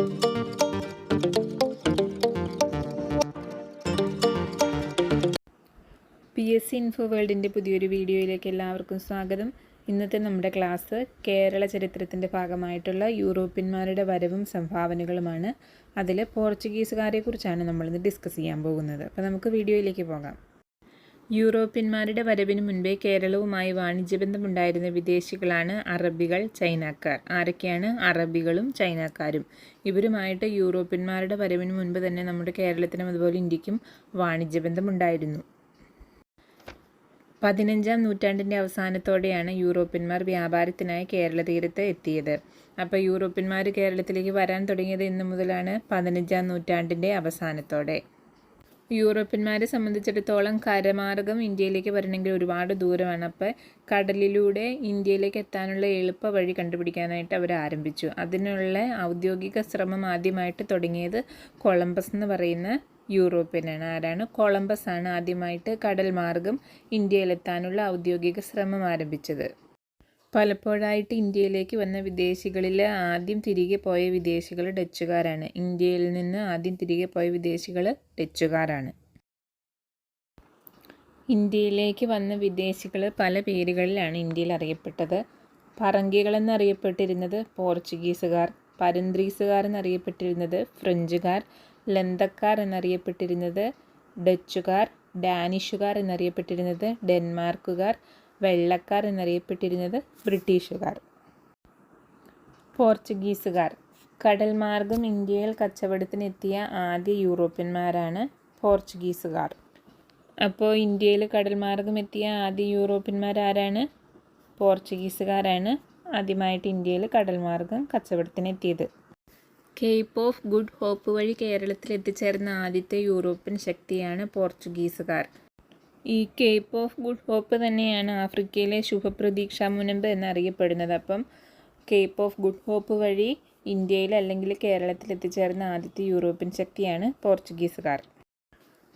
P S C info വേൾഡിന്റെ പുതിയൊരു വീഡിയോയിലേക്ക് എല്ലാവർക്കും സ്വാഗതം. ഇന്നത്തെ നമ്മുടെ ക്ലാസ് കേരള ചരിത്രത്തിന്റെ ഭാഗമായിട്ടുള്ള യൂറോപ്യന്മാരുടെ വരവും സംഭാവനകളുമാണ്. അതിൽ പോർച്ചുഗീസുകാരെക്കുറിച്ചാണ് നമ്മളിന്ന് ഡിസ്കസ് ചെയ്യാൻ പോകുന്നത്. അപ്പോൾ നമുക്ക് വീഡിയോയിലേക്ക് പോകാം. യൂറോപ്യന്മാരുടെ വരവിന് മുൻപേ കേരളവുമായി വാണിജ്യബന്ധമുണ്ടായിരുന്ന വിദേശികളാണ് അറബികൾ ചൈനക്കാർ. ആരൊക്കെയാണ് അറബികളും ചൈനക്കാരും? ഇവരുമായിട്ട് യൂറോപ്യന്മാരുടെ വരവിന് മുൻപ് തന്നെ നമ്മുടെ കേരളത്തിനും അതുപോലെ ഇന്ത്യക്കും വാണിജ്യബന്ധമുണ്ടായിരുന്നു. പതിനഞ്ചാം നൂറ്റാണ്ടിന്റെ അവസാനത്തോടെയാണ് യൂറോപ്യന്മാർ വ്യാപാരത്തിനായി കേരള തീരത്ത് എത്തിയത്. അപ്പോൾ യൂറോപ്യന്മാർ കേരളത്തിലേക്ക് വരാൻ തുടങ്ങിയത് ഇന്നു മുതലാണ് പതിനഞ്ചാം നൂറ്റാണ്ടിന്റെ അവസാനത്തോടെ. യൂറോപ്യന്മാരെ സംബന്ധിച്ചിടത്തോളം കരമാർഗം ഇന്ത്യയിലേക്ക് വരണമെങ്കിൽ ഒരുപാട് ദൂരമാണ്. അപ്പോൾ കടലിലൂടെ ഇന്ത്യയിലേക്ക് എത്താനുള്ള എളുപ്പ വഴി കണ്ടുപിടിക്കാനായിട്ട് അവർ ആരംഭിച്ചു. അതിനുള്ള ഔദ്യോഗിക ശ്രമം ആദ്യമായിട്ട് തുടങ്ങിയത് കൊളംബസ് എന്ന് പറയുന്ന യൂറോപ്യനാണ്. ആരാണ്? കൊളംബസ് ആണ് ആദ്യമായിട്ട് കടൽ മാർഗം ഇന്ത്യയിലെത്താനുള്ള ഔദ്യോഗിക ശ്രമം ആരംഭിച്ചത്. പലപ്പോഴായിട്ട് ഇന്ത്യയിലേക്ക് വന്ന വിദേശികളിൽ ആദ്യം തിരികെ പോയ വിദേശികൾ ഡച്ചുകാരാണ്. ഇന്ത്യയിൽ നിന്ന് ആദ്യം തിരികെ പോയ വിദേശികൾ ഡച്ചുകാരാണ്. ഇന്ത്യയിലേക്ക് വന്ന വിദേശികൾ പല പേരുകളിലാണ് ഇന്ത്യയിൽ അറിയപ്പെട്ടത്. പറങ്കികൾ എന്നറിയപ്പെട്ടിരുന്നത് പോർച്ചുഗീസുകാർ പരന്ത്രീസുകാർ എന്നറിയപ്പെട്ടിരുന്നത് ഫ്രഞ്ചുകാർ ലന്തക്കാർ എന്നറിയപ്പെട്ടിരുന്നത് ഡച്ചുകാർ ഡാനിഷുകാർ എന്നറിയപ്പെട്ടിരുന്നത് ഡെൻമാർക്കുകാർ വെള്ളക്കാർ എന്നറിയപ്പെട്ടിരുന്നത് ബ്രിട്ടീഷുകാർ. പോർച്ചുഗീസുകാർ. കടൽ മാർഗം ഇന്ത്യയിൽ കച്ചവടത്തിനെത്തിയ ആദ്യ യൂറോപ്യന്മാരാണ് പോർച്ചുഗീസുകാർ. അപ്പോൾ ഇന്ത്യയിൽ കടൽ മാർഗം എത്തിയ ആദ്യ യൂറോപ്യന്മാരാരാണ് പോർച്ചുഗീസുകാരാണ് ആദ്യമായിട്ട് ഇന്ത്യയിൽ കടൽ മാർഗം കച്ചവടത്തിനെത്തിയത്. കേപ്പ് ഓഫ് ഗുഡ് ഹോപ്പ് വഴി കേരളത്തിൽ എത്തിച്ചേർന്ന ആദ്യത്തെ യൂറോപ്യൻ ശക്തിയാണ് പോർച്ചുഗീസുകാർ. ഈ കേപ്പ് ഓഫ് ഗുഡ് ഹോപ്പ് തന്നെയാണ് ആഫ്രിക്കയിലെ ശുഭപ്രതീക്ഷാ മുനമ്പ് എന്നറിയപ്പെടുന്നത്. അപ്പം കേപ്പ് ഓഫ് ഗുഡ് ഹോപ്പ് വഴി ഇന്ത്യയിൽ അല്ലെങ്കിൽ കേരളത്തിൽ എത്തിച്ചേർന്ന ആദ്യത്തെ യൂറോപ്യൻ ശക്തിയാണ് പോർച്ചുഗീസുകാർ.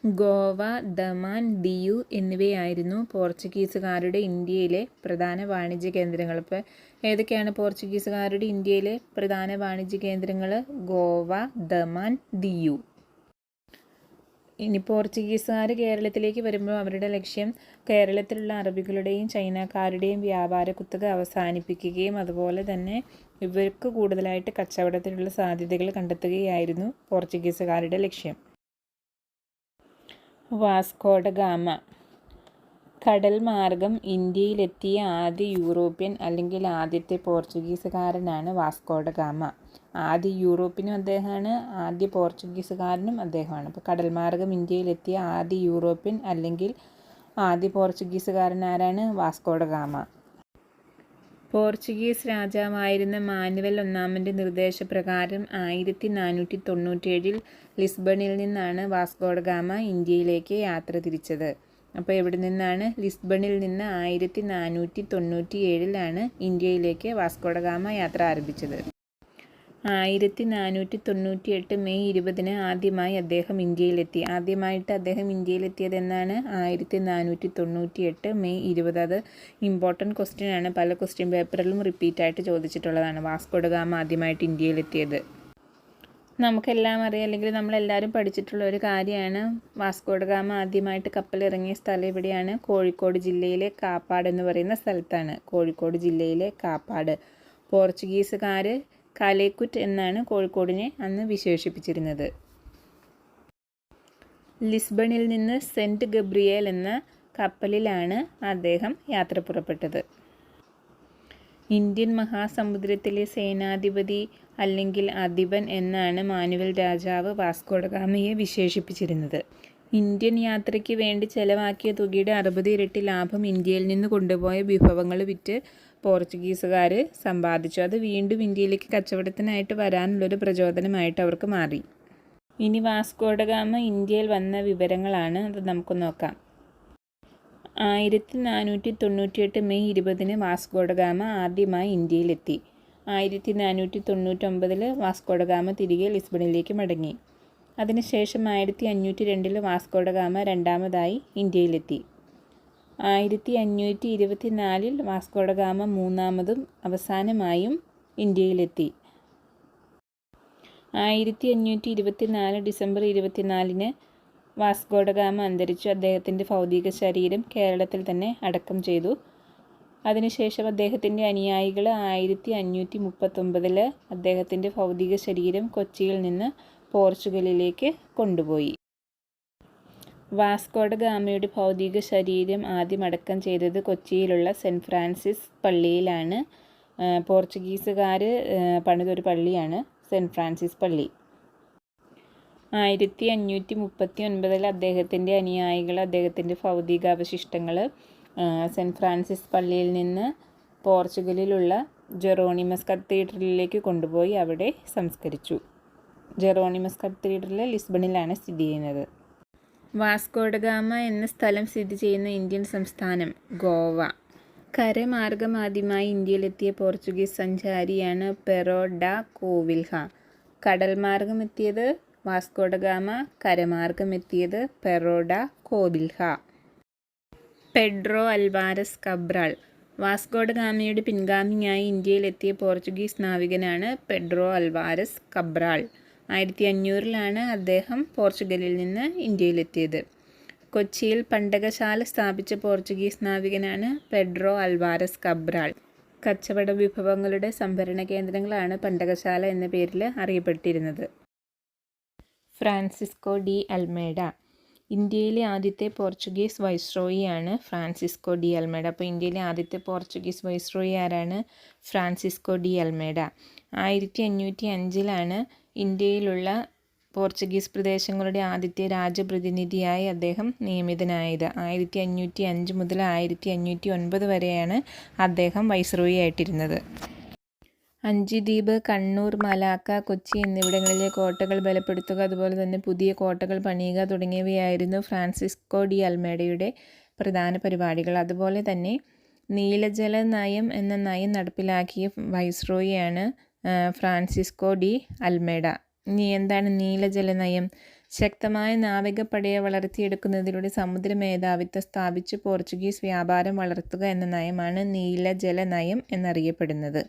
ഗോവ ദമാൻ ദിയു എന്നിവയായിരുന്നു പോർച്ചുഗീസുകാരുടെ ഇന്ത്യയിലെ പ്രധാന വാണിജ്യ കേന്ദ്രങ്ങൾ. ഇപ്പോൾ ഏതൊക്കെയാണ് പോർച്ചുഗീസുകാരുടെ ഇന്ത്യയിലെ പ്രധാന വാണിജ്യ കേന്ദ്രങ്ങൾ? ഗോവ ദമാൻ ദിയു. ഇനി പോർച്ചുഗീസുകാർ കേരളത്തിലേക്ക് വരുമ്പോൾ അവരുടെ ലക്ഷ്യം കേരളത്തിലുള്ള അറബികളുടെയും ചൈനക്കാരുടെയും വ്യാപാര കുത്തക അവസാനിപ്പിക്കുകയും അതുപോലെ തന്നെ ഇവർക്ക് കൂടുതലായിട്ട് കച്ചവടത്തിനുള്ള സാധ്യതകൾ കണ്ടെത്തുകയായിരുന്നു പോർച്ചുഗീസുകാരുടെ ലക്ഷ്യം. Vasco da Gama. കടൽ മാർഗം ഇന്ത്യയിലെത്തിയ ആദ്യ യൂറോപ്യൻ അല്ലെങ്കിൽ ആദ്യത്തെ പോർച്ചുഗീസുകാരനാണ് വാസ്കോഡ ഗാമ. ആദ്യ യൂറോപ്പിനും അദ്ദേഹമാണ് ആദ്യ പോർച്ചുഗീസുകാരനും അദ്ദേഹമാണ്. അപ്പോൾ കടൽമാർഗം ഇന്ത്യയിലെത്തിയ ആദ്യ യൂറോപ്യൻ അല്ലെങ്കിൽ ആദ്യ പോർച്ചുഗീസുകാരൻ ആരാണ്? Vasco da Gama. പോർച്ചുഗീസ് രാജാവായിരുന്ന മാനുവൽ ഒന്നാമന്റെ നിർദ്ദേശപ്രകാരം ആയിരത്തി നാനൂറ്റി തൊണ്ണൂറ്റേഴിൽ ലിസ്ബണിൽ നിന്നാണ് വാസ്കോഡ ഗാമ ഇന്ത്യയിലേക്ക് യാത്ര തിരിച്ചത്. അപ്പോൾ എവിടെ നിന്നാണ്? ലിസ്ബണിൽ നിന്ന് ആയിരത്തി നാനൂറ്റി തൊണ്ണൂറ്റി ഏഴിലാണ് ഇന്ത്യയിലേക്ക് വാസ്കോഡ ഗാമ യാത്ര ആരംഭിച്ചത്. ആയിരത്തി നാനൂറ്റി തൊണ്ണൂറ്റി എട്ട് മെയ് ഇരുപതിന് ആദ്യമായി അദ്ദേഹം ഇന്ത്യയിലെത്തി. ആദ്യമായിട്ട് അദ്ദേഹം ഇന്ത്യയിലെത്തിയത് എന്നാണ് ആയിരത്തി നാനൂറ്റി തൊണ്ണൂറ്റി എട്ട് മെയ് ഇരുപത്. അത് ഇമ്പോർട്ടന്റ് ക്വസ്റ്റ്യൻ ആണ്. പല ക്വസ്റ്റ്യൻ പേപ്പറിലും റിപ്പീറ്റായിട്ട് ചോദിച്ചിട്ടുള്ളതാണ്. വാസ്കോഡഗാമ ആദ്യമായിട്ട് ഇന്ത്യയിലെത്തിയത്. നമുക്കെല്ലാം അറിയാം. അല്ലെങ്കിൽ നമ്മളെല്ലാവരും പഠിച്ചിട്ടുള്ള ഒരു കാര്യമാണ്. വാസ്കോഡഗാമ ആദ്യമായിട്ട് ആദ്യമായിട്ട് കപ്പലിറങ്ങിയ സ്ഥലം എവിടെയാണ് കോഴിക്കോട് ജില്ലയിലെ കാപ്പാട് എന്ന് പറയുന്ന സ്ഥലത്താണ്. കോഴിക്കോട് ജില്ലയിലെ കാപ്പാട്. പോർച്ചുഗീസുകാർ കാലേക്കുറ്റ് എന്നാണ് കോഴിക്കോടിനെ അന്ന് വിശേഷിപ്പിച്ചിരുന്നത്. ലിസ്ബണിൽ നിന്ന് സെന്റ് ഗബ്രിയേൽ എന്ന കപ്പലിലാണ് അദ്ദേഹം യാത്ര പുറപ്പെട്ടത്. ഇന്ത്യൻ മഹാസമുദ്രത്തിലെ സേനാധിപതി അല്ലെങ്കിൽ അധിപൻ എന്നാണ് മാനുവൽ രാജാവ് വാസ്കോഡഗാമയെ വിശേഷിപ്പിച്ചിരുന്നത്. ഇന്ത്യൻ യാത്രയ്ക്ക് വേണ്ടി ചെലവാക്കിയ തുകയുടെ അറുപത് ഇരട്ടി ലാഭം ഇന്ത്യയിൽ നിന്ന് കൊണ്ടുപോയ വിഭവങ്ങൾ വിറ്റ് പോർച്ചുഗീസുകാർ സമ്പാദിച്ചു. അത് വീണ്ടും ഇന്ത്യയിലേക്ക് കച്ചവടത്തിനായിട്ട് വരാനുള്ളൊരു പ്രചോദനമായിട്ട് അവർക്ക് മാറി. ഇനി വാസ്കോഡഗാമ ഇന്ത്യയിൽ വന്ന വിവരങ്ങളാണ്. അത് നമുക്ക് നോക്കാം. ആയിരത്തി നാനൂറ്റി തൊണ്ണൂറ്റിയെട്ട് മെയ് ഇരുപതിന് വാസ്കോഡഗാമ ആദ്യമായി ഇന്ത്യയിലെത്തി. ആയിരത്തി നാനൂറ്റി തൊണ്ണൂറ്റൊമ്പതിൽ വാസ്കോഡഗാമ തിരികെ ലിസ്ബണിലേക്ക് മടങ്ങി. അതിനുശേഷം ആയിരത്തി അഞ്ഞൂറ്റി രണ്ടിൽ വാസ്കോഡഗാമ രണ്ടാമതായി ഇന്ത്യയിലെത്തി. ആയിരത്തി അഞ്ഞൂറ്റി ഇരുപത്തി നാലിൽ വാസ്കോഡഗാമ മൂന്നാമതും അവസാനമായും ഇന്ത്യയിലെത്തി. ആയിരത്തി അഞ്ഞൂറ്റി ഇരുപത്തി നാല് ഡിസംബർ ഇരുപത്തിനാലിന് വാസ്കോഡഗാമ അന്തരിച്ചു. അദ്ദേഹത്തിന്റെ ഭൗതിക ശരീരം കേരളത്തിൽ തന്നെ അടക്കം ചെയ്തു. അതിനുശേഷം അദ്ദേഹത്തിന്റെ അനുയായികൾ ആയിരത്തി അഞ്ഞൂറ്റി മുപ്പത്തൊമ്പതിൽ അദ്ദേഹത്തിന്റെ ഭൗതിക ശരീരം കൊച്ചിയിൽ നിന്ന് പോർച്ചുഗലിലേക്ക് കൊണ്ടുപോയി. വാസ്കോഡ ഗാമയുടെ ഭൗതിക ശരീരം ആദ്യം അടക്കം ചെയ്തത് കൊച്ചിയിലുള്ള സെന്റ് ഫ്രാൻസിസ് പള്ളിയിലാണ്. പോർച്ചുഗീസുകാർ പണിതൊരു പള്ളിയാണ് സെന്റ് ഫ്രാൻസിസ് പള്ളി. ആയിരത്തി അഞ്ഞൂറ്റി മുപ്പത്തി ഒൻപതിൽ അദ്ദേഹത്തിന്റെ അനുയായികൾ അദ്ദേഹത്തിന്റെ ഭൗതിക അവശിഷ്ടങ്ങൾ സെന്റ് ഫ്രാൻസിസ് പള്ളിയിൽ നിന്ന് പോർച്ചുഗലിലുള്ള ജെറോണിമസ് കത്തീഡ്രലിലേക്ക് കൊണ്ടുപോയി അവിടെ സംസ്കരിച്ചു. ജെറോണിമസ് കത്തീഡ്രൽ ലിസ്ബണിലാണ് സ്ഥിതി ചെയ്യുന്നത്. വാസ്കോഡഗാമ എന്ന സ്ഥലം സ്ഥിതി ചെയ്യുന്ന ഇന്ത്യൻ സംസ്ഥാനം ഗോവ. കരമാർഗം ആദ്യമായി ഇന്ത്യയിലെത്തിയ പോർച്ചുഗീസ് സഞ്ചാരിയാണ് പെറോഡ ഡ കോവിൽഹ. കടൽ മാർഗം എത്തിയത് വാസ്കോഡഗാമ കരമാർഗം എത്തിയത് Pero da Covilha. Pedro Alvares Cabral. വാസ്കോഡഗാമയുടെ പിൻഗാമിയായി ഇന്ത്യയിലെത്തിയ പോർച്ചുഗീസ് നാവികനാണ് പെഡ്രോ അൽവാരസ് കബ്രാൾ. ആയിരത്തി അഞ്ഞൂറിലാണ് അദ്ദേഹം പോർച്ചുഗലിൽ നിന്ന് ഇന്ത്യയിലെത്തിയത്. കൊച്ചിയിൽ പണ്ടകശാല സ്ഥാപിച്ച പോർച്ചുഗീസ് നാവികനാണ് പെഡ്രോ അൽവാരസ് കബ്രാൾ. കച്ചവട വിഭവങ്ങളുടെ സംഭരണ കേന്ദ്രങ്ങളാണ് പണ്ടകശാല എന്ന പേരിൽ അറിയപ്പെട്ടിരുന്നത്. Francisco de Almeida. ഇന്ത്യയിലെ ആദ്യത്തെ പോർച്ചുഗീസ് വൈസ്രോയിയാണ് ഫ്രാൻസിസ്കോ ഡി അൽമേഡ. അപ്പോൾ ഇന്ത്യയിലെ ആദ്യത്തെ പോർച്ചുഗീസ് വൈസ്രോയി ആരാണ്? Francisco de Almeida. ആയിരത്തി അഞ്ഞൂറ്റി അഞ്ചിലാണ് ഇന്ത്യയിലുള്ള പോർച്ചുഗീസ് പ്രദേശങ്ങളുടെ ആദ്യത്തെ രാജപ്രതിനിധിയായി അദ്ദേഹം നിയമിതനായത്. ആയിരത്തി അഞ്ഞൂറ്റി അഞ്ച് മുതൽ ആയിരത്തി അഞ്ഞൂറ്റി ഒൻപത് വരെയാണ് അദ്ദേഹം വൈസ്രോയി ആയിട്ടിരുന്നത്. അഞ്ചുദ്വീപ് കണ്ണൂർ മലാക്ക കൊച്ചി എന്നിവിടങ്ങളിലെ കോട്ടകൾ ബലപ്പെടുത്തുക അതുപോലെ തന്നെ പുതിയ കോട്ടകൾ പണിയുക തുടങ്ങിയവയായിരുന്നു ഫ്രാൻസിസ്കോ ഡി അൽമേഡയുടെ പ്രധാന പരിപാടികൾ. അതുപോലെ തന്നെ നീലജല നയം എന്ന നയം നടപ്പിലാക്കിയ വൈസ്രോയിയാണ് ഫ്രാൻസിസ്കോ ഡി അൽമേഡ. ഇനി എന്താണ് നീലജല നയം ശക്തമായ നാവികപ്പടയെ വളർത്തിയെടുക്കുന്നതിലൂടെ സമുദ്ര മേധാവിത്വം സ്ഥാപിച്ച് പോർച്ചുഗീസ് വ്യാപാരം വളർത്തുക എന്ന നയമാണ് നീലജല നയം എന്നറിയപ്പെടുന്നത്.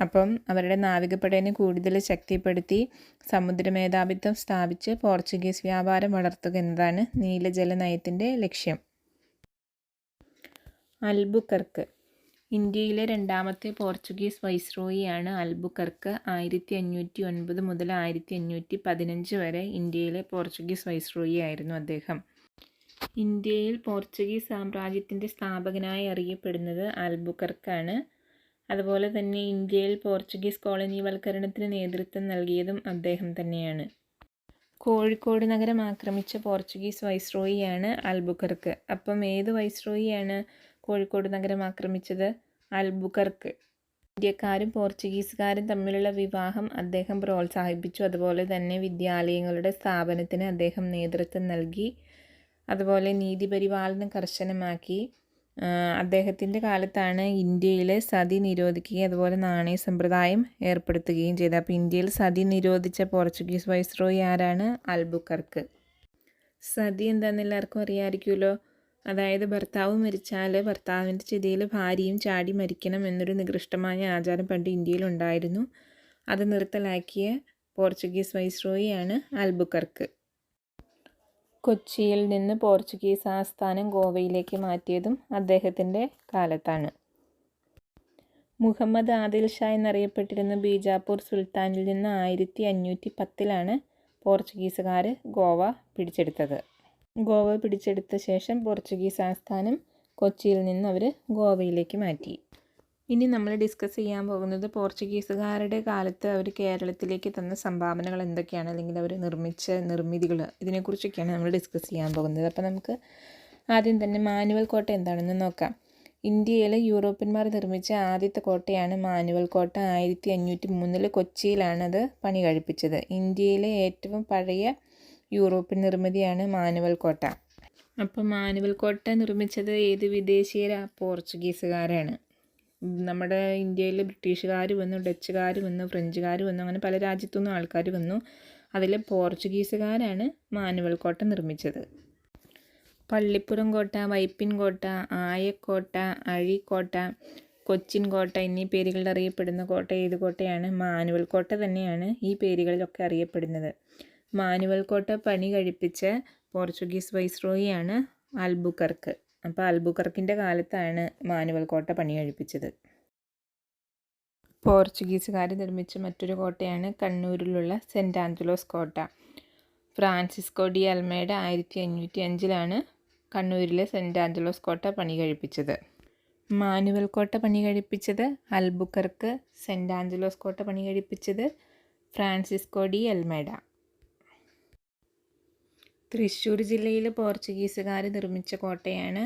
അപ്പം അവരുടെ നാവികപ്പടയെ കൂടുതൽ ശക്തിപ്പെടുത്തി സമുദ്ര മേധാവിത്വം സ്ഥാപിച്ച് പോർച്ചുഗീസ് വ്യാപാരം വളർത്തുക എന്നതാണ് നീലജല നയത്തിന്റെ ലക്ഷ്യം. അൽബുക്കർക്ക് ഇന്ത്യയിലെ രണ്ടാമത്തെ പോർച്ചുഗീസ് വൈസ്രോയിയാണ് അൽബുക്കർക്ക് ആയിരത്തി അഞ്ഞൂറ്റി ഒൻപത് മുതൽ ആയിരത്തി അഞ്ഞൂറ്റി പതിനഞ്ച് വരെ ഇന്ത്യയിലെ പോർച്ചുഗീസ് വൈസ്രോയി ആയിരുന്നു അദ്ദേഹം. ഇന്ത്യയിൽ പോർച്ചുഗീസ് സാമ്രാജ്യത്തിന്റെ സ്ഥാപകനായി അറിയപ്പെടുന്നത് അൽബുക്കർക്കാണ്. അതുപോലെ തന്നെ ഇന്ത്യയിൽ പോർച്ചുഗീസ് കോളനിവൽക്കരണത്തിന് നേതൃത്വം നൽകിയതും അദ്ദേഹം തന്നെയാണ്. കോഴിക്കോട് നഗരം ആക്രമിച്ച പോർച്ചുഗീസ് വൈസ്രോയിയാണ് അൽബുക്കർക്ക്. അപ്പം ഏത് വൈസ്രോയിയാണ് കോഴിക്കോട് നഗരം ആക്രമിച്ചത് അൽബുക്കർക്ക് ഇന്ത്യക്കാരും പോർച്ചുഗീസുകാരും തമ്മിലുള്ള വിവാഹം അദ്ദേഹം പ്രോത്സാഹിപ്പിച്ചു. അതുപോലെ തന്നെ വിദ്യാലയങ്ങളുടെ സ്ഥാപനത്തിന് അദ്ദേഹം നേതൃത്വം നൽകി. അതുപോലെ നീതി പരിപാലനം കർശനമാക്കി. അദ്ദേഹത്തിന്റെ കാലത്താണ് ഇന്ത്യയിൽ സതി നിരോധിക്കുകയും അതുപോലെ നാണയ സമ്പ്രദായം ഏർപ്പെടുത്തുകയും ചെയ്തത്. അപ്പോൾ ഇന്ത്യയിൽ സതി നിരോധിച്ച പോർച്ചുഗീസ് വൈസ്രോയി ആരാണ്? അൽബുക്കർക്ക് സതി എന്താണെന്ന് എല്ലാവർക്കും അറിയാമായിരിക്കുമല്ലോ. അതായത് ഭർത്താവ് മരിച്ചാൽ ഭർത്താവിന്റെ ചെതിയിൽ ഭാര്യയും ചാടി മരിക്കണം എന്നൊരു നികൃഷ്ടമായ ആചാരം പണ്ട് ഇന്ത്യയിലുണ്ടായിരുന്നു. അത് നിർത്തലാക്കിയ പോർച്ചുഗീസ് വൈസ്രോയിയാണ് ആൽബുക്കർക്ക്. കൊച്ചിയിൽ നിന്ന് പോർച്ചുഗീസ് ആസ്ഥാനം ഗോവയിലേക്ക് മാറ്റിയതും അദ്ദേഹത്തിന്റെ കാലത്താണ്. മുഹമ്മദ് ആദിൽ ഷാ എന്നറിയപ്പെട്ടിരുന്ന ബീജാപ്പൂർ സുൽത്താനിൽ നിന്ന് ആയിരത്തി അഞ്ഞൂറ്റി പത്തിലാണ് പോർച്ചുഗീസുകാർ ഗോവ പിടിച്ചെടുത്തത്. ഗോവ പിടിച്ചെടുത്ത ശേഷം പോർച്ചുഗീസ് ആസ്ഥാനം കൊച്ചിയിൽ നിന്ന് അവർ ഗോവയിലേക്ക് മാറ്റി. ഇനി നമ്മൾ ഡിസ്കസ് ചെയ്യാൻ പോകുന്നത് പോർച്ചുഗീസുകാരുടെ കാലത്ത് അവർ കേരളത്തിലേക്ക് തന്ന സംഭാവനകൾ എന്തൊക്കെയാണ്? അല്ലെങ്കിൽ അവർ നിർമ്മിച്ച നിർമ്മിതികൾ ഇതിനെക്കുറിച്ചൊക്കെയാണ് നമ്മൾ ഡിസ്കസ് ചെയ്യാൻ പോകുന്നത്. അപ്പോൾ നമുക്ക് ആദ്യം തന്നെ മാനുവൽ കോട്ട എന്താണെന്ന് നോക്കാം. ഇന്ത്യയിലെ യൂറോപ്യന്മാർ നിർമ്മിച്ച ആദ്യത്തെ കോട്ടയാണ് മാനുവൽ കോട്ട. ആയിരത്തി അഞ്ഞൂറ്റി മൂന്നിൽ കൊച്ചിയിലാണത് പണി കഴിപ്പിച്ചത്. ഇന്ത്യയിലെ ഏറ്റവും പഴയ യൂറോപ്യൻ നിർമ്മിതിയാണ് മാനുവൽ കോട്ട. അപ്പോൾ മാനുവൽ കോട്ട നിർമ്മിച്ചത് ഏത് വിദേശീയരാ? പോർച്ചുഗീസുകാരാണ്. നമ്മുടെ ഇന്ത്യയിൽ ബ്രിട്ടീഷുകാർ വന്നു ഡച്ചുകാർ വന്നു ഫ്രഞ്ചുകാർ വന്നു അങ്ങനെ പല രാജ്യത്തുനിന്നും ആൾക്കാർ വന്നു. അതിൽ പോർച്ചുഗീസുകാരാണ് മാനുവൽ കോട്ട നിർമ്മിച്ചത്. പള്ളിപ്പുറം കോട്ട വൈപ്പിൻ കോട്ട ആയക്കോട്ട അഴീക്കോട്ട കൊച്ചിൻ കോട്ട എന്നീ പേരുകളിൽ അറിയപ്പെടുന്ന കോട്ട ഏത് കോട്ടയാണ്? മാനുവൽ കോട്ട തന്നെയാണ് ഈ പേരുകളിലൊക്കെ അറിയപ്പെടുന്നത്. മാനുവൽ കോട്ട പണി കഴിപ്പിച്ച പോർച്ചുഗീസ് വൈസ്രോയിയാണ് അൽബുക്കർക്ക്. അപ്പോൾ അൽബുക്കർക്കിന്റെ കാലത്താണ് മാനുവൽ കോട്ട പണി കഴിപ്പിച്ചത്. പോർച്ചുഗീസുകാർ നിർമ്മിച്ച മറ്റൊരു കോട്ടയാണ് കണ്ണൂരിലുള്ള സെന്റ് ആഞ്ചലോസ് കോട്ട. ഫ്രാൻസിസ്കോ ഡി അൽമേഡ ആയിരത്തി അഞ്ഞൂറ്റി അഞ്ചിലാണ് കണ്ണൂരിലെ സെന്റ് ആഞ്ചലോസ് കോട്ട പണി കഴിപ്പിച്ചത്. മാനുവൽ കോട്ട പണി കഴിപ്പിച്ചത് അൽബുക്കർക്ക് സെന്റ് ആഞ്ചലോസ് കോട്ട പണി കഴിപ്പിച്ചത് ഫ്രാൻസിസ്കോ ഡി അൽമേഡ. തൃശ്ശൂർ ജില്ലയിൽ പോർച്ചുഗീസുകാർ നിർമ്മിച്ച കോട്ടയാണ്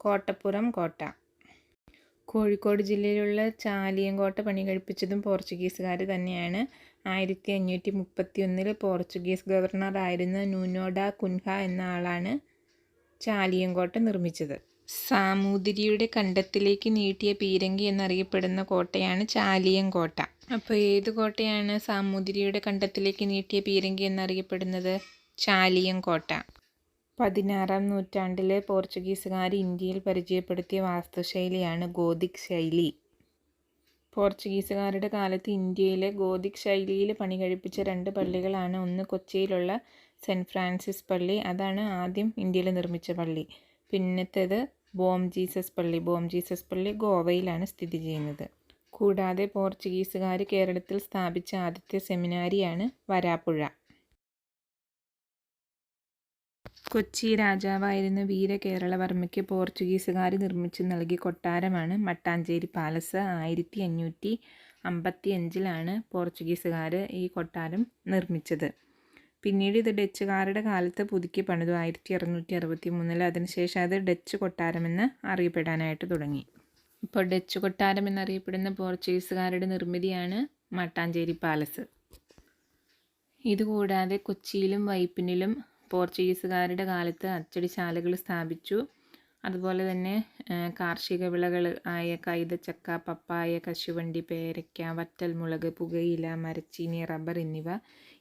കോട്ടപ്പുറം കോട്ട. കോഴിക്കോട് ജില്ലയിലുള്ള ചാലിയങ്കോട്ട പണി കഴിപ്പിച്ചതും പോർച്ചുഗീസുകാർ തന്നെയാണ്. ആയിരത്തി അഞ്ഞൂറ്റി മുപ്പത്തി ഒന്നിൽ പോർച്ചുഗീസ് ഗവർണറായിരുന്ന നൂനോഡ കുൻഹ എന്ന ആളാണ് ചാലിയങ്കോട്ട നിർമ്മിച്ചത്. സാമൂതിരിയുടെ കണ്ടത്തിലേക്ക് നീട്ടിയ പീരങ്കി എന്നറിയപ്പെടുന്ന കോട്ടയാണ് ചാലിയങ്കോട്ട അപ്പോൾ ഏത് കോട്ടയാണ് സാമൂതിരിയുടെ കണ്ടത്തിലേക്ക് നീട്ടിയ പീരങ്കി എന്നറിയപ്പെടുന്നത്? ചാലിയങ്കോട്ട പതിനാറാം നൂറ്റാണ്ടിലെ പോർച്ചുഗീസുകാർ ഇന്ത്യയിൽ പരിചയപ്പെടുത്തിയ വാസ്തുശൈലിയാണ് ഗോതിക് ശൈലി. പോർച്ചുഗീസുകാരുടെ കാലത്ത് ഇന്ത്യയിലെ ഗോതിക് ശൈലിയിൽ പണി കഴിപ്പിച്ച രണ്ട് പള്ളികളാണ്. ഒന്ന് കൊച്ചിയിലുള്ള സെന്റ് ഫ്രാൻസിസ് പള്ളി അതാണ് ആദ്യം ഇന്ത്യയിൽ നിർമ്മിച്ച പള്ളി. പിന്നത്തേത് ബോം ജീസസ് പള്ളി. ബോം ജീസസ് പള്ളി ഗോവയിലാണ് സ്ഥിതി ചെയ്യുന്നത്. കൂടാതെ പോർച്ചുഗീസുകാർ കേരളത്തിൽ സ്ഥാപിച്ച ആദ്യത്തെ സെമിനാരിയാണ് വരാപ്പുഴ. കൊച്ചി രാജാവായിരുന്ന വീരകേരളവർമ്മയ്ക്ക് പോർച്ചുഗീസുകാർ നിർമ്മിച്ചു നൽകിയ കൊട്ടാരമാണ് മട്ടാഞ്ചേരി പാലസ്. ആയിരത്തി അഞ്ഞൂറ്റി അമ്പത്തി അഞ്ചിലാണ് പോർച്ചുഗീസുകാർ ഈ കൊട്ടാരം നിർമ്മിച്ചത്. പിന്നീട് ഇത് ഡച്ചുകാരുടെ കാലത്ത് പുതുക്കി പണിതു. ആയിരത്തി അറുന്നൂറ്റി അറുപത്തി മൂന്നിൽ അതിനുശേഷം അത് ഡച്ച് കൊട്ടാരമെന്ന് അറിയപ്പെടാനായിട്ട് തുടങ്ങി. ഇപ്പോൾ ഡച്ച് കൊട്ടാരം എന്നറിയപ്പെടുന്ന പോർച്ചുഗീസുകാരുടെ നിർമ്മിതിയാണ് മട്ടാഞ്ചേരി പാലസ്. ഇതുകൂടാതെ കൊച്ചിയിലും വൈപ്പിനിലും പോർച്ചുഗീസുകാരുടെ കാലത്ത് അച്ചടിശാലകൾ സ്ഥാപിച്ചു. അതുപോലെ തന്നെ കാർഷിക വിളകൾ ആയ കൈതച്ചക്ക പപ്പായ കശുവണ്ടി പേരയ്ക്ക വറ്റൽമുളക് പുകയില മരച്ചീനി റബ്ബർ എന്നിവ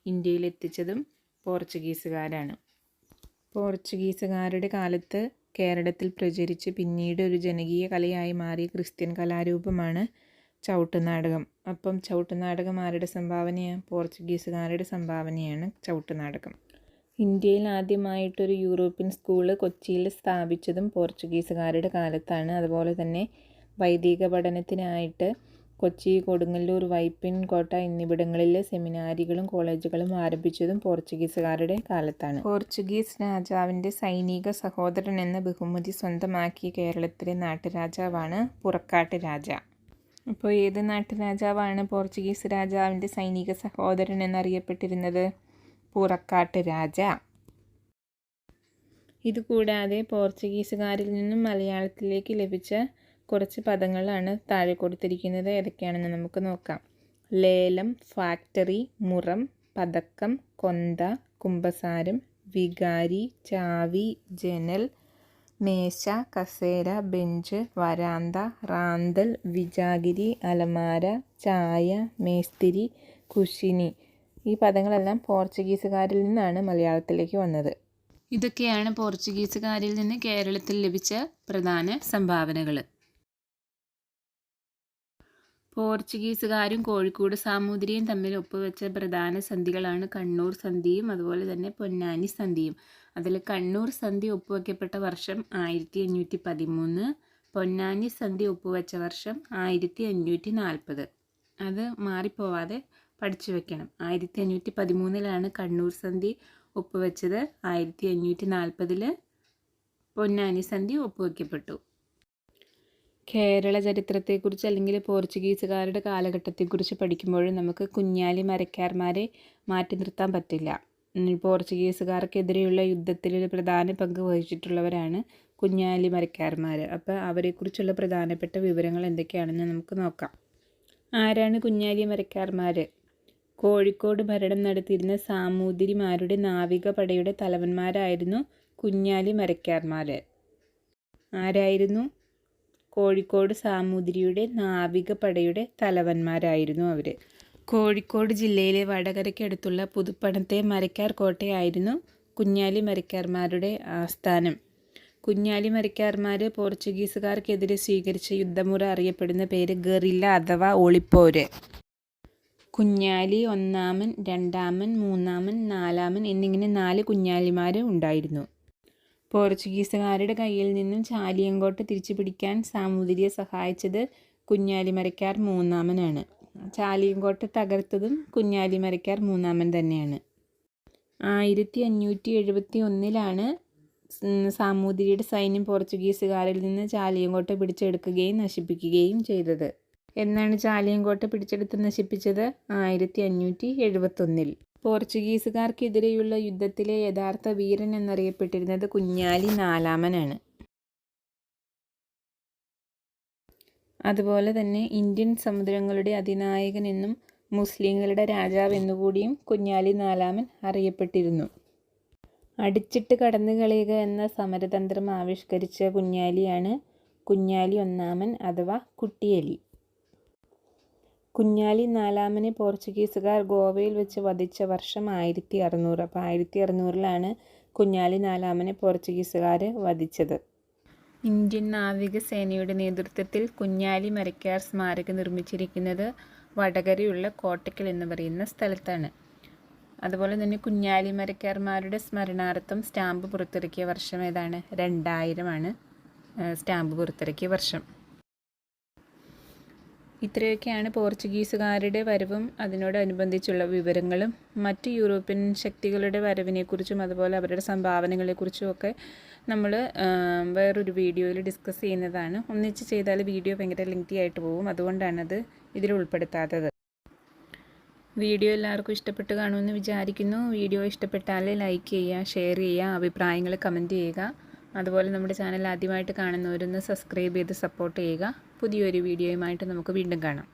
ഇന്ത്യയിൽ എത്തിച്ചതും പോർച്ചുഗീസുകാരാണ്. പോർച്ചുഗീസുകാരുടെ കാലത്ത് കേരളത്തിൽ പ്രചരിച്ച് പിന്നീട് ഒരു ജനകീയ കലയായി മാറിയ ക്രിസ്ത്യൻ കലാരൂപമാണ് ചവിട്ടുനാടകം. അപ്പം ചവിട്ടുനാടകം ആരുടെ സംഭാവനയാണ് പോർച്ചുഗീസുകാരുടെ സംഭാവനയാണ് ചവിട്ടുനാടകം. ഇന്ത്യയിൽ ആദ്യമായിട്ടൊരു യൂറോപ്യൻ സ്കൂൾ കൊച്ചിയിൽ സ്ഥാപിച്ചതും പോർച്ചുഗീസുകാരുടെ കാലത്താണ്. അതുപോലെ തന്നെ വൈദിക പഠനത്തിനായിട്ട് കൊച്ചി കൊടുങ്ങല്ലൂർ വൈപ്പിൻ കോട്ട എന്നിവിടങ്ങളിൽ സെമിനാരികളും കോളേജുകളും ആരംഭിച്ചതും പോർച്ചുഗീസുകാരുടെ കാലത്താണ്. പോർച്ചുഗീസ് രാജാവിന്റെ സൈനിക സഹോദരൻ എന്ന ബഹുമതി സ്വന്തമാക്കിയ കേരളത്തിലെ നാട്ടുരാജാവാണ് പുറക്കാട്ട് രാജ. അപ്പോൾ ഏത് നാട്ടുരാജാവാണ് പോർച്ചുഗീസ് രാജാവിന്റെ സൈനിക സഹോദരൻ എന്നറിയപ്പെട്ടിരുന്നത്? പുറക്കാട്ട് രാജ. ഇതുകൂടാതെ പോർച്ചുഗീസുകാരിൽ നിന്നും മലയാളത്തിലേക്ക് ലഭിച്ച കുറച്ച് പദങ്ങളാണ് താഴെ കൊടുത്തിരിക്കുന്നത്. ഏതൊക്കെയാണെന്ന് നമുക്ക് നോക്കാം. ലേലം ഫാക്ടറി മുറം പതക്കം കൊന്ത കുമ്പസാരം വികാരി ചാവി ജനൽ മേശ കസേര ബെഞ്ച് വരാന്ത റാന്തൽ വിജാഗിരി അലമാര ചായ മേസ്തിരി കുശിനി. ഈ പദങ്ങളെല്ലാം പോർച്ചുഗീസുകാരിൽ നിന്നാണ് മലയാളത്തിലേക്ക് വന്നത്. ഇതൊക്കെയാണ് പോർച്ചുഗീസുകാരിൽ നിന്ന് കേരളത്തിൽ ലഭിച്ച പ്രധാന സംഭാവനകൾ. പോർച്ചുഗീസുകാരും കോഴിക്കോട് സാമൂതിരിയും തമ്മിൽ ഒപ്പുവെച്ച പ്രധാന സന്ധികളാണ് കണ്ണൂർ സന്ധിയും അതുപോലെ തന്നെ പൊന്നാനി സന്ധിയും. അതിൽ കണ്ണൂർ സന്ധി ഒപ്പുവെക്കപ്പെട്ട വർഷം ആയിരത്തി അഞ്ഞൂറ്റി പതിമൂന്ന് പൊന്നാനി സന്ധി ഒപ്പുവെച്ച വർഷം ആയിരത്തി അഞ്ഞൂറ്റി നാൽപ്പത് അത് മാറിപ്പോവാതെ പഠിച്ചു വെക്കണം. ആയിരത്തി അഞ്ഞൂറ്റി പതിമൂന്നിലാണ് കണ്ണൂർ സന്ധി ഒപ്പുവെച്ചത്. ആയിരത്തി അഞ്ഞൂറ്റി നാൽപ്പതിൽ പൊന്നാനി സന്ധി ഒപ്പുവെക്കപ്പെട്ടു. കേരള ചരിത്രത്തെക്കുറിച്ച് അല്ലെങ്കിൽ പോർച്ചുഗീസുകാരുടെ കാലഘട്ടത്തെക്കുറിച്ച് പഠിക്കുമ്പോൾ നമുക്ക് കുഞ്ഞാലി മരക്കാർമാരെ മാറ്റി നിർത്താൻ പറ്റില്ല. പോർച്ചുഗീസുകാർക്കെതിരെയുള്ള യുദ്ധത്തിൽ പ്രധാന പങ്ക് വഹിച്ചിട്ടുള്ളവരാണ് കുഞ്ഞാലി മരക്കാർമാർ അപ്പോൾ അവരെക്കുറിച്ചുള്ള പ്രധാനപ്പെട്ട വിവരങ്ങൾ എന്തൊക്കെയാണെന്ന് നമുക്ക് നോക്കാം. ആരാണ് കുഞ്ഞാലി മരക്കാർമാർ കോഴിക്കോട് ഭരണം നടത്തിയിരുന്ന സാമൂതിരിമാരുടെ നാവികപടയുടെ തലവന്മാരായിരുന്നു കുഞ്ഞാലി മരക്കാർമാർ ആരായിരുന്നു? കോഴിക്കോട് സാമൂതിരിയുടെ നാവികപടയുടെ തലവന്മാരായിരുന്നു അവർ കോഴിക്കോട് ജില്ലയിലെ വടകരയ്ക്കടുത്തുള്ള പുതുപ്പണത്തെ മരക്കാർ കോട്ടയായിരുന്നു കുഞ്ഞാലി മരക്കാർമാരുടെ ആസ്ഥാനം. കുഞ്ഞാലി മരക്കാർമാർ പോർച്ചുഗീസുകാർക്കെതിരെ സ്വീകരിച്ച യുദ്ധമുറ അറിയപ്പെടുന്ന പേര് ഗറില്ല അഥവാ ഒളിപ്പോര്. കുഞ്ഞാലി ഒന്നാമൻ രണ്ടാമൻ മൂന്നാമൻ നാലാമൻ എന്നിങ്ങനെ നാല് കുഞ്ഞാലിമാർ ഉണ്ടായിരുന്നു. പോർച്ചുഗീസുകാരുടെ കയ്യിൽ നിന്നും ചാലിയങ്കോട്ട് തിരിച്ചു പിടിക്കാൻ സാമൂതിരിയെ സഹായിച്ചത് കുഞ്ഞാലിമരക്കാർ മൂന്നാമനാണ്. ചാലിയങ്കോട്ട് തകർത്തതും കുഞ്ഞാലിമരക്കാർ മൂന്നാമൻ തന്നെയാണ്. ആയിരത്തി അഞ്ഞൂറ്റി എഴുപത്തി ഒന്നിലാണ് സാമൂതിരിയുടെ സൈന്യം പോർച്ചുഗീസുകാരിൽ നിന്ന് ചാലിയങ്കോട്ട പിടിച്ചെടുക്കുകയും നശിപ്പിക്കുകയും ചെയ്തത്. എന്നാണ് ചാലിയങ്കോട്ട പിടിച്ചെടുത്ത് നശിപ്പിച്ചത് ആയിരത്തി അഞ്ഞൂറ്റി എഴുപത്തൊന്നിൽ പോർച്ചുഗീസുകാർക്കെതിരെയുള്ള യുദ്ധത്തിലെ യഥാർത്ഥ വീരൻ എന്നറിയപ്പെട്ടിരുന്നത് കുഞ്ഞാലി നാലാമനാണ്. അതുപോലെ തന്നെ ഇന്ത്യൻ സമുദ്രങ്ങളുടെ അതിനായകൻ എന്നും മുസ്ലിങ്ങളുടെ രാജാവ് എന്നുകൂടിയും കുഞ്ഞാലി നാലാമൻ അറിയപ്പെട്ടിരുന്നു. അടിച്ചിട്ട് കടന്നു കളയുക എന്ന സമരതന്ത്രം ആവിഷ്കരിച്ച കുഞ്ഞാലിയാണ് കുഞ്ഞാലി ഒന്നാമൻ അഥവാ കുട്ടിയലി. കുഞ്ഞാലി നാലാമനെ പോർച്ചുഗീസുകാർ ഗോവയിൽ വെച്ച് വധിച്ച വർഷം ആയിരത്തി അറുന്നൂറ് അപ്പോൾ ആയിരത്തി അറുന്നൂറിലാണ് കുഞ്ഞാലി നാലാമനെ പോർച്ചുഗീസുകാർ വധിച്ചത്. ഇന്ത്യൻ നാവികസേനയുടെ നേതൃത്വത്തിൽ കുഞ്ഞാലി മരക്കാർ സ്മാരകം നിർമ്മിച്ചിരിക്കുന്നത് വടകരയുള്ള കോട്ടക്കൽ എന്ന് പറയുന്ന സ്ഥലത്താണ്. അതുപോലെ തന്നെ കുഞ്ഞാലി മരക്കാർമാരുടെ സ്മരണാർത്ഥം സ്റ്റാമ്പ് പുറത്തിറക്കിയ വർഷം ഏതാണ്? രണ്ടായിരമാണ് സ്റ്റാമ്പ് പുറത്തിറക്കിയ വർഷം. ഇത്രയൊക്കെയാണ് പോർച്ചുഗീസുകാരുടെ വരവും അതിനോടനുബന്ധിച്ചുള്ള വിവരങ്ങളും. മറ്റ് യൂറോപ്യൻ ശക്തികളുടെ വരവിനെക്കുറിച്ചും അതുപോലെ അവരുടെ സംഭാവനകളെക്കുറിച്ചും ഒക്കെ നമ്മൾ വേറൊരു വീഡിയോയിൽ ഡിസ്കസ് ചെയ്യുന്നതാണ്. ഒന്നിച്ച് ചെയ്താൽ വീഡിയോ ഭയങ്കര ലെങ്തി ആയിട്ട് പോകും. അതുകൊണ്ടാണത് ഇതിൽ ഉൾപ്പെടുത്താത്തത്. വീഡിയോ എല്ലാവർക്കും ഇഷ്ടപ്പെട്ട് കാണുമെന്ന് വിചാരിക്കുന്നു. വീഡിയോ ഇഷ്ടപ്പെട്ടാൽ ലൈക്ക് ചെയ്യുക ഷെയർ ചെയ്യുക അഭിപ്രായങ്ങൾ കമന്റ് ചെയ്യുക. അതുപോലെ നമ്മുടെ ചാനൽ ആദ്യമായിട്ട് കാണുന്നവരൊന്ന് സബ്സ്ക്രൈബ് ചെയ്ത് സപ്പോർട്ട് ചെയ്യുക. പുതിയൊരു വീഡിയോയുമായിട്ട് നമുക്ക് വീണ്ടും കാണാം.